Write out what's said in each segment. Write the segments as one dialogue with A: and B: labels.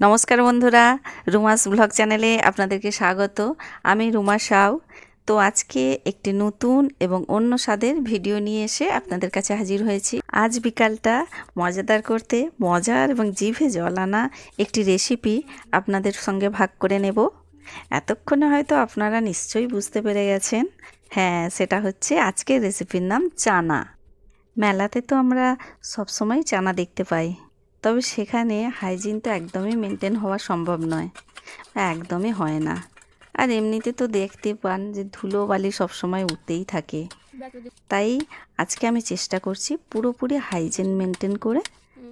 A: নমস্কার বন্ধুরা, রুমাস ব্লগ চ্যানেলে আপনাদেরকে স্বাগত। আমি রুমা সাউ। তো আজকে একটি নতুন এবং অন্য স্বাদের ভিডিও নিয়ে এসে আপনাদের কাছে হাজির হয়েছি। আজ বিকালটা মজাদার করতে মজার এবং জিভে জল আনা একটি রেসিপি আপনাদের সঙ্গে ভাগ করে নেব। এতক্ষণে হয়তো আপনারা নিশ্চয়ই বুঝতে পেরে গেছেন। হ্যাঁ সেটা হচ্ছে আজকের রেসিপির নাম চানা। মেলাতে তো আমরা সবসময় চানা দেখতে পাই। তবে সেখানে হাইজিন তো একদমই মেনটেন হওয়া সম্ভব নয়। একদমই হয় না। আর এমনিতে তো দেখতে পান যে ধুলো বালি সবসময় উঠতেই থাকে। তাই আজকে আমি চেষ্টা করছি পুরোপুরি হাইজিন মেনটেন করে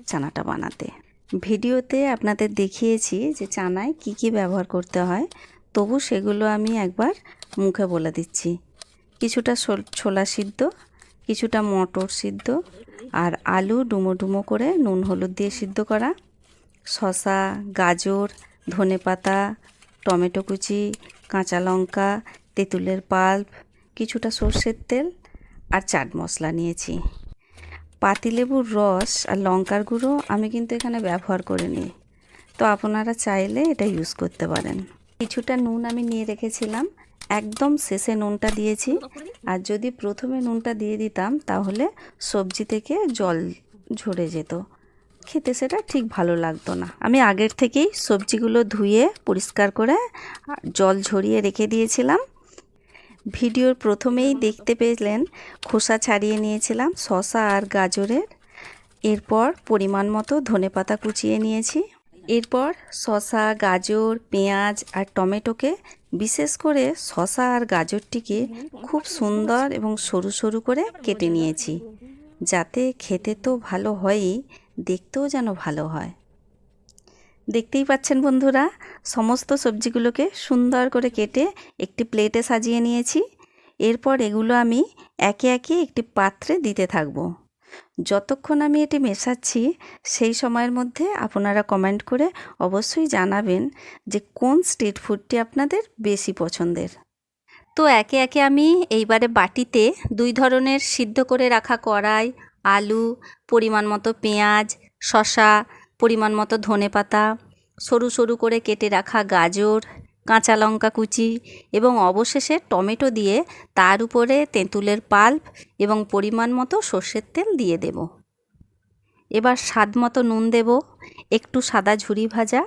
A: চানাটা বানাতে। ভিডিওতে আপনাদের দেখিয়েছি যে চানায় কি কি ব্যবহার করতে হয়। তবু সেগুলো আমি একবার মুখে বলে দিচ্ছি। কিছুটা ছোলা সিদ্ধ কিছুটা মটর সিদ্ধ আর আলু ডুমো ডুমো করে নুন হলুদ দিয়ে সিদ্ধ করা। শসা, গাজর ধনেপাতা টমেটো কুচি, কাঁচা লঙ্কা, তেঁতুলের পাল্প, কিছুটা সর্ষের তেল আর চাট মশলা নিয়েছি। পাতিলেবুর রস আর লঙ্কার গুঁড়ো আমি কিন্তু এখানে ব্যবহার করিনি। তো আপনারা চাইলে এটা ইউজ করতে পারেন। কিছুটা নুন আমি নিয়ে রেখেছিলাম। একদম শেষে নুনটা দিয়েছি। আর যদি প্রথমে নুনটা দিয়ে দিতাম, তাহলে সবজি থেকে জল ঝরে যেত। খেতে সেটা ঠিক ভালো লাগতো না। আমি আগের থেকেই সবজিগুলো ধুয়ে, পরিষ্কার করে জল ঝরিয়ে রেখে দিয়েছিলাম। ভিডিওর প্রথমেই দেখতে পেলেন, খোসা ছাড়িয়ে নিয়েছিলাম, শসা আর গাজরের। এরপর পরিমাণ মতো ধনেপাতা কুচিয়ে নিয়েছি। এরপর শসা, গাজর, পেঁয়াজ আর টমেটোকে বিশেষ করে শসা আর গাজরটিকে খুব সুন্দর এবং সরু সরু করে কেটে নিয়েছি। যাতে খেতে তো ভালো হয়ই, দেখতেও যেন ভালো হয়। দেখতেই পাচ্ছেন বন্ধুরা, সমস্ত সবজিগুলোকে সুন্দর করে কেটে একটি প্লেটে সাজিয়ে নিয়েছি। এরপর এগুলো আমি একে একে একটি পাত্রে দিতে থাকব। যতক্ষণ আমি এটি মেশাচ্ছি, সেই সময়ের মধ্যে আপনারা কমেন্ট করে অবশ্যই জানাবেন যে কোন স্ট্রিট ফুডটি আপনাদের বেশি পছন্দের। তো একে একে আমি এইবারে বাটিতে দুই ধরনের সিদ্ধ করে রাখা কড়াই, আলু, পরিমাণ মতো পেঁয়াজ, শসা, পরিমাণ মতো ধনেপাতা, সরু সরু করে কেটে রাখা গাজর কাঁচা লঙ্কা কুচি এবং অবশেষে টমেটো দিয়ে তার উপরে তেঁতুলের পাল্প এবং পরিমাণ মতো সর্ষের তেল দিয়ে দেব। এবার স্বাদ মতো নুন দেব, একটু সাদা ঝুরি ভাজা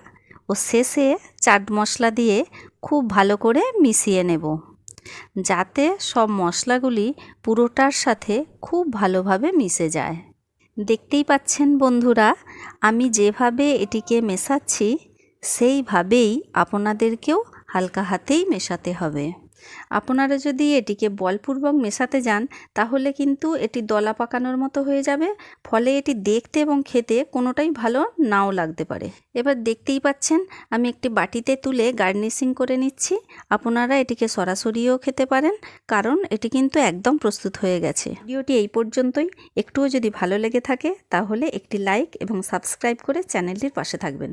A: ও শেষে চাট মশলা দিয়ে খুব ভালো করে মিশিয়ে নেব। যাতে সব মশলাগুলি পুরোটার সাথে খুব ভালোভাবে মিশে যায়। দেখতেই পাচ্ছেন বন্ধুরা, আমি যেভাবে এটিকে মেশাচ্ছি, সেইভাবেই আপনাদেরকেও হালকা হাতেই মেশাতে হবে। আপনারা যদি এটিকে বলপূর্বক মেশাতে যান, তাহলে কিন্তু এটি দলা পাকানোর মতো হয়ে যাবে। ফলে এটি দেখতে এবং খেতে কোনোটাই ভালো নাও লাগতে পারে। এবার দেখতেই পাচ্ছেন, আমি একটি বাটিতে তুলে গার্নিশিং করে নিচ্ছি। আপনারা এটিকে সরাসরিও খেতে পারেন, কারণ এটি কিন্তু একদম প্রস্তুত হয়ে গেছে। ভিডিওটি এই পর্যন্তই। একটুও যদি ভালো লেগে থাকে, তাহলে একটি লাইক এবং সাবস্ক্রাইব করে চ্যানেলটির পাশে থাকবেন।